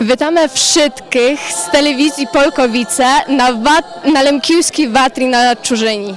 Witamy wszystkich z telewizji Polkowice na, wat, na Watri na Czurzyni.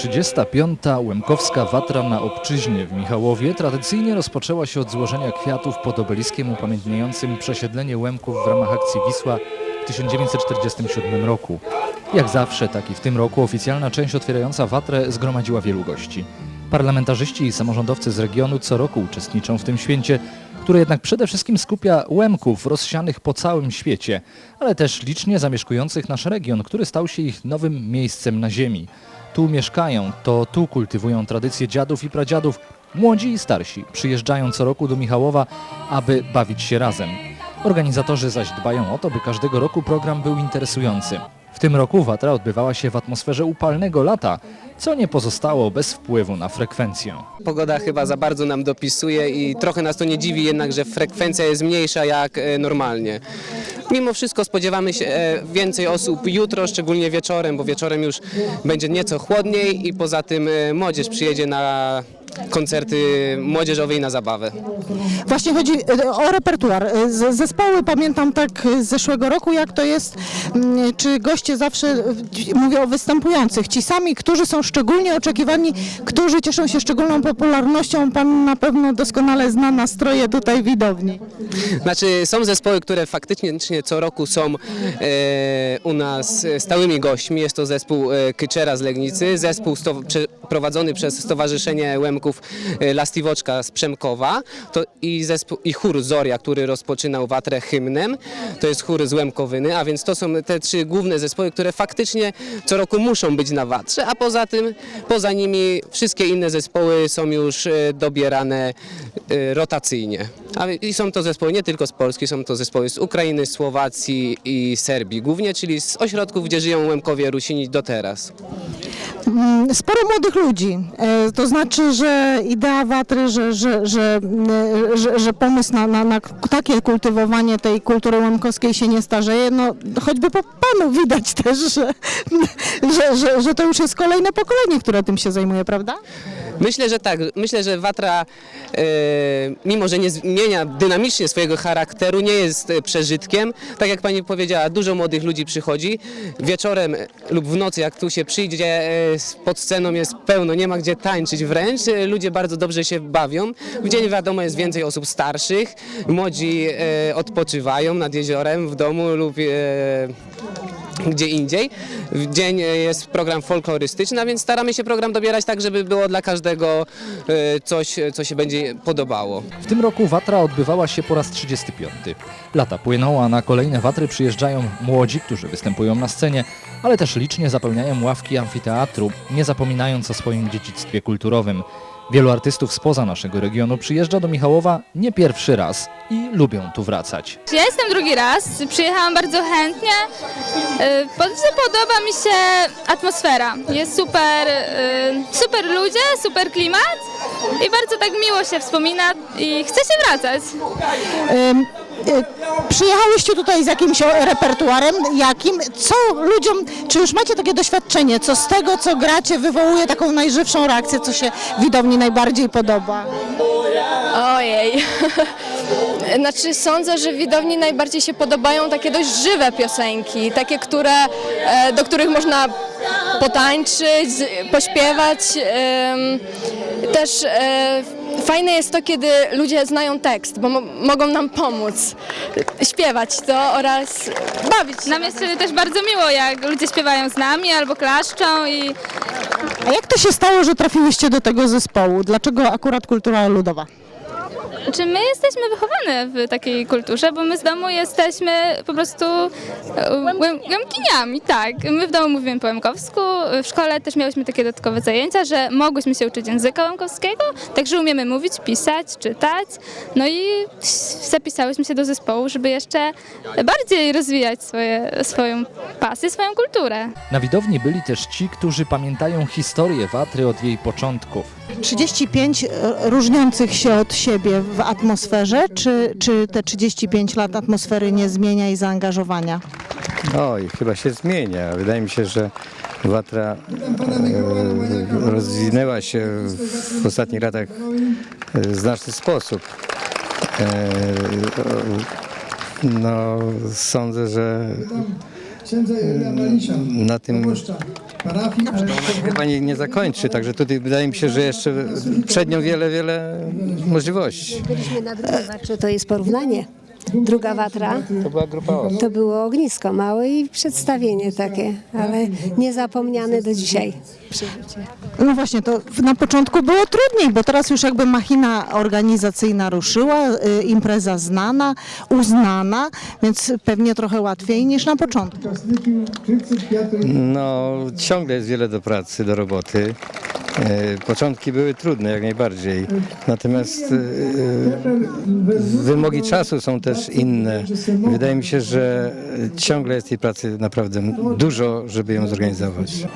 Trzydziesta piąta Łemkowska Watra na Obczyźnie w Michałowie tradycyjnie rozpoczęła się od złożenia kwiatów pod obeliskiem upamiętniającym przesiedlenie Łemków w ramach akcji Wisła w 1947 roku. Jak zawsze, tak i w tym roku oficjalna część otwierająca Watrę zgromadziła wielu gości. Parlamentarzyści i samorządowcy z regionu co roku uczestniczą w tym święcie, które jednak przede wszystkim skupia Łemków rozsianych po całym świecie, ale też licznie zamieszkujących nasz region, który stał się ich nowym miejscem na ziemi. Tu mieszkają, to tu kultywują tradycje dziadów i pradziadów. Młodzi i starsi przyjeżdżają co roku do Michałowa, aby bawić się razem. Organizatorzy zaś dbają o to, by każdego roku program był interesujący. W tym roku Watra odbywała się w atmosferze upalnego lata, co nie pozostało bez wpływu na frekwencję. Pogoda chyba za bardzo nam dopisuje i trochę nas to nie dziwi jednak, że frekwencja jest mniejsza jak e, normalnie. Mimo wszystko spodziewamy się e, więcej osób jutro, szczególnie wieczorem, bo wieczorem już będzie nieco chłodniej i poza tym e, młodzież przyjedzie na koncerty młodzieżowe i na zabawę. Właśnie chodzi e, o repertuar. E, Zespoły pamiętam tak z zeszłego roku, jak to jest, mm, czy goście zawsze, e, mówię o występujących, ci sami, którzy są szczególnie oczekiwani, którzy cieszą się szczególną popularnością, pan na pewno doskonale zna nastroje tutaj widowni. Znaczy są zespoły, które faktycznie co roku są e, u nas stałymi gośćmi. Jest to zespół Kyczera z Legnicy, zespół prowadzony przez Stowarzyszenie Łemków e, Lastiwoczka z Przemkowa to i, zespół, i chór Zoria, który rozpoczynał Watrę hymnem. To jest chór z Łemkowyny, a więc to są te trzy główne zespoły, które faktycznie co roku muszą być na Watrze, a poza tym, poza nimi wszystkie inne zespoły są już e, dobierane e, rotacyjnie. I są to zespoły nie tylko z Polski, są to zespoły z Ukrainy, Słowacji i Serbii głównie, czyli z ośrodków, gdzie żyją Łemkowie Rusini do teraz. Mm, Sporo młodych ludzi, to znaczy, że idea Watry, że, że, że, że, że pomysł na, na, na takie kultywowanie tej kultury łemkowskiej się nie starzeje, no choćby po panu widać też, że, że, że, że to już jest kolejne pokolenie, które tym się zajmuje, prawda? Myślę, że tak. Myślę, że Watra, e, mimo że nie zmienia dynamicznie swojego charakteru, nie jest e, przeżytkiem. Tak jak pani powiedziała, dużo młodych ludzi przychodzi. Wieczorem lub w nocy, jak tu się przyjdzie, e, pod sceną jest pełno, nie ma gdzie tańczyć wręcz. E, Ludzie bardzo dobrze się bawią. W dzień wiadomo jest więcej osób starszych. Młodzi e, odpoczywają nad jeziorem, w domu lub e, gdzie indziej. W dzień e, jest program folklorystyczny, a więc staramy się program dobierać tak, żeby było dla każdego e, coś, co się będzie podobało. W tym roku Watra odbywała się po raz 35. Lata płyną, a na kolejne Watry przyjeżdżają młodzi, którzy występują na scenie, ale też licznie zapełniają ławki amfiteatru, nie zapominając o swoim dziedzictwie kulturowym. Wielu artystów spoza naszego regionu przyjeżdża do Michałowa nie pierwszy raz i lubią tu wracać. Ja jestem drugi raz, przyjechałam bardzo chętnie. Y, Bardzo podoba mi się atmosfera. Jest super, y, super ludzie, super klimat i bardzo tak miło się wspomina i chce się wracać. Y, Przyjechałyście tutaj z jakimś repertuarem, jakim? Co ludziom, czy już macie takie doświadczenie, co z tego, co gracie, wywołuje taką najżywszą reakcję, co się widowni najbardziej podoba? Ojej. Znaczy sądzę, że widowni najbardziej się podobają takie dość żywe piosenki, takie, które, e, do których można potańczyć, pośpiewać. Też e, fajne jest to, kiedy ludzie znają tekst, bo mo- mogą nam pomóc śpiewać to oraz bawić się. Nam jest wtedy też bardzo miło, jak ludzie śpiewają z nami albo klaszczą i A jak to się stało, że trafiłyście do tego zespołu? Dlaczego akurat kultura ludowa? Czy my jesteśmy wychowane w takiej kulturze, bo my z domu jesteśmy po prostu e, łem- łemkiniami, tak. My w domu mówimy po łemkowsku, w szkole też miałyśmy takie dodatkowe zajęcia, że mogłyśmy się uczyć języka łemkowskiego, także umiemy mówić, pisać, czytać, no i zapisałyśmy się do zespołu, żeby jeszcze bardziej rozwijać swoje, swoją pasję, swoją kulturę. Na widowni byli też ci, którzy pamiętają historię Watry od jej początków. 35 różniących się od siebie w atmosferze, czy, czy te 35 lat atmosfery nie zmienia i zaangażowania? Oj, chyba się zmienia. Wydaje mi się, że Watra e, rozwinęła się w ostatnich latach w znaczny sposób. E, no, sądzę, że na tym chyba nie, nie zakończy, także tutaj wydaje mi się, że jeszcze przed nią wiele, wiele możliwości. Byliśmy na watrze, to jest porównanie. Druga watra To była grupa osób. to było ognisko małe i przedstawienie takie, ale niezapomniane do dzisiaj. przeżycie. No właśnie, to na początku było trudniej, bo teraz już jakby machina organizacyjna ruszyła, y, impreza znana, uznana, więc pewnie trochę łatwiej niż na początku. No, ciągle jest wiele do pracy, do roboty. E, Początki były trudne jak najbardziej, natomiast e, wymogi czasu są też inne. Wydaje mi się, że ciągle jest tej pracy naprawdę dużo, żeby ją zorganizować.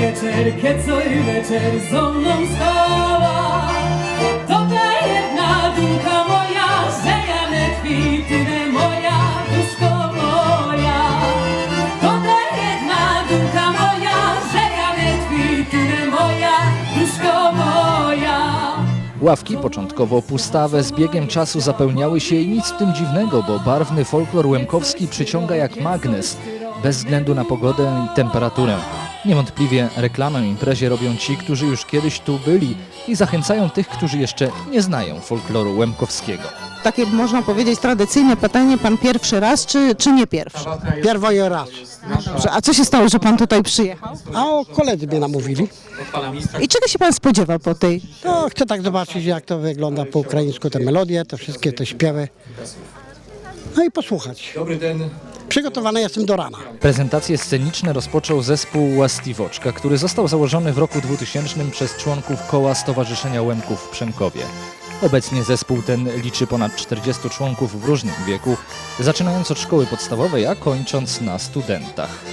večer, večer mną stała To ta jedna moja, że ja kwitnę moja, Ławki, początkowo pustawe, z biegiem czasu zapełniały się i nic w tym dziwnego, bo barwny folklor łemkowski przyciąga jak magnes, bez względu na pogodę i temperaturę. Niewątpliwie reklamę imprezie robią ci, którzy już kiedyś tu byli i zachęcają tych, którzy jeszcze nie znają folkloru łemkowskiego. Takie można powiedzieć tradycyjne pytanie, pan pierwszy raz czy, czy nie pierwszy? Pierwszy raz. Dobrze, A co się stało, że pan tutaj przyjechał? A o koledzy mnie namówili. I czego się pan spodziewa po tej? To chcę tak zobaczyć, jak to wygląda po ukraińsku, te melodie, te wszystkie te śpiewy. No i posłuchać. Przygotowany jestem do rana. Prezentacje sceniczne rozpoczął zespół Łastiwoczka, który został założony w roku 2000 przez członków koła Stowarzyszenia Łemków w Przemkowie. Obecnie zespół ten liczy ponad 40 członków w różnym wieku, zaczynając od szkoły podstawowej, a kończąc na studentach.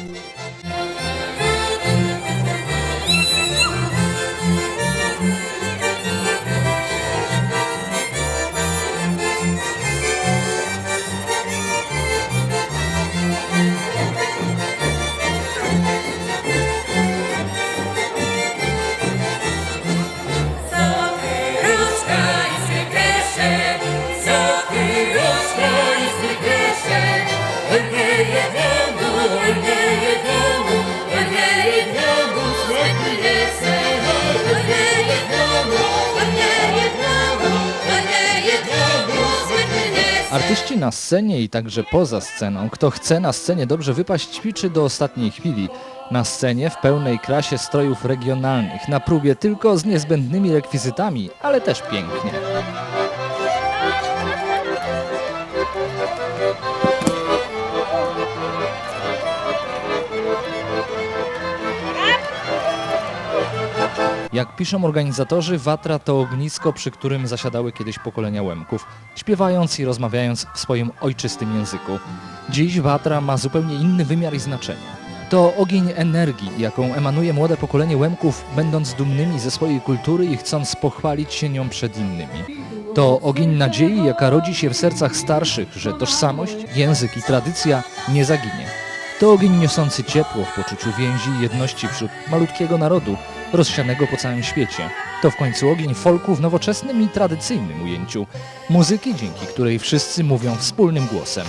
Artyści na scenie i także poza sceną. Kto chce na scenie dobrze wypaść, ćwiczy do ostatniej chwili. Na scenie w pełnej krasie strojów regionalnych, na próbie tylko z niezbędnymi rekwizytami, ale też pięknie. Jak piszą organizatorzy, Watra to ognisko, przy którym zasiadały kiedyś pokolenia Łemków, śpiewając i rozmawiając w swoim ojczystym języku. Dziś Watra ma zupełnie inny wymiar i znaczenie. To ogień energii, jaką emanuje młode pokolenie Łemków, będąc dumnymi ze swojej kultury i chcąc pochwalić się nią przed innymi. To ogień nadziei, jaka rodzi się w sercach starszych, że tożsamość, język i tradycja nie zaginie. To ogień niosący ciepło w poczuciu więzi i jedności wśród malutkiego narodu, rozsianego po całym świecie. To w końcu ogień folku w nowoczesnym i tradycyjnym ujęciu. Muzyki, dzięki której wszyscy mówią wspólnym głosem.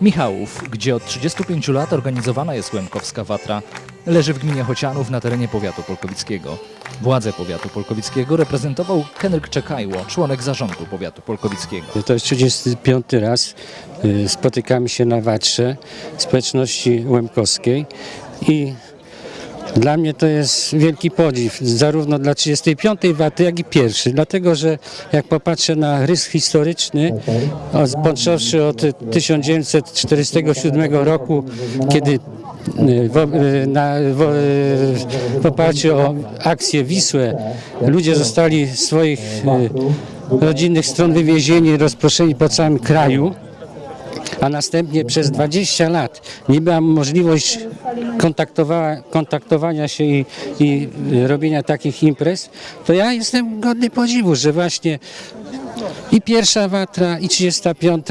Michałów, gdzie od 35 lat organizowana jest Łemkowska Watra, leży w gminie Chocianów na terenie powiatu polkowickiego. Władze powiatu polkowickiego reprezentował Henryk Czekajło, członek zarządu powiatu polkowickiego. To jest 35 raz. y, Spotykamy się na Watrze społeczności łemkowskiej i dla mnie to jest wielki podziw, zarówno dla 35 Waty, jak i pierwszy, dlatego że jak popatrzę na rys historyczny, począwszy od 1947 roku, kiedy w, y, na, w, y, w oparciu o akcję Wisłę ludzie zostali z swoich y, rodzinnych stron wywiezieni, rozproszeni po całym kraju, a następnie przez 20 lat nie miałam możliwość kontaktowa kontaktowania się i, i robienia takich imprez, to ja jestem godny podziwu, że właśnie i pierwsza Watra, i 35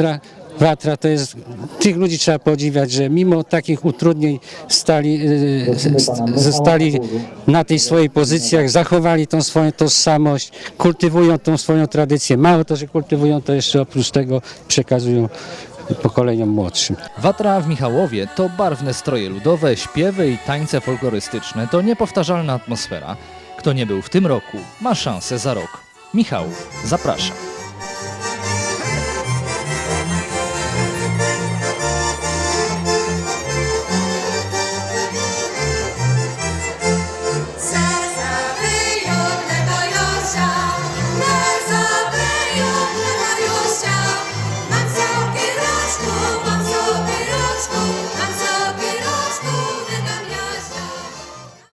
Watra, to jest, tych ludzi trzeba podziwiać, że mimo takich utrudnień stali, st- zostali na tej swojej pozycjach, zachowali tą swoją tożsamość, kultywują tą swoją tradycję. Mało to, że kultywują, to jeszcze oprócz tego przekazują pokoleniom młodszym. Watra w Michałowie to barwne stroje ludowe, śpiewy i tańce folklorystyczne. To niepowtarzalna atmosfera. Kto nie był w tym roku, ma szansę za rok. Michałów, zapraszam.